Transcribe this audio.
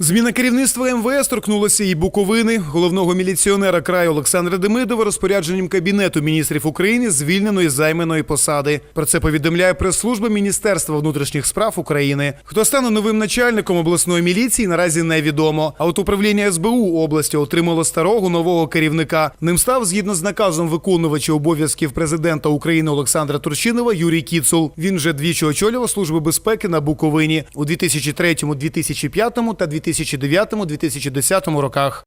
Зміна керівництва МВС торкнулася і Буковини. Головного міліціонера краю Олександра Демидова розпорядженням Кабінету міністрів України звільнено із займаної посади. Про це повідомляє прес-служба Міністерства внутрішніх справ України. Хто стане новим начальником обласної міліції, наразі невідомо. А от управління СБУ області отримало старого нового керівника. Ним став згідно з наказом виконувача обов'язків президента України Олександра Турчинова Юрій Кіцул. Він вже двічі очолював службу безпеки на Буковині у 2003, 2005 та 2009-2010 роках.